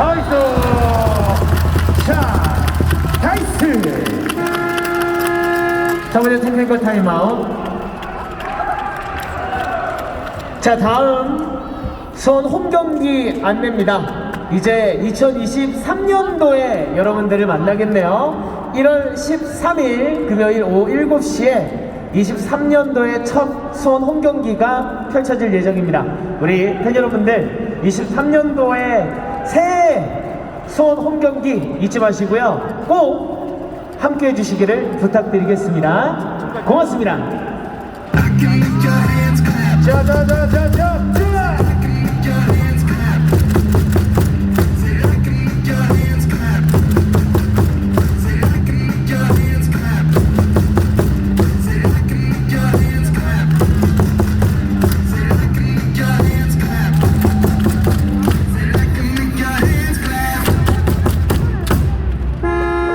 나이스! 자, 나이스! 자, 먼저 테크니컬 타임아웃. 자, 다음 수원 홈 경기 안내입니다. 이제 2023년도에 여러분들을 만나겠네요. 1월 13일 금요일 오후 7시에 23년도의 첫 수원 홈 경기가 펼쳐질 예정입니다. 우리 팬 여러분들 23년도에 새해 수원 홈경기 잊지 마시고요. 꼭 함께 해주시기를 부탁드리겠습니다. 고맙습니다. 자자자자자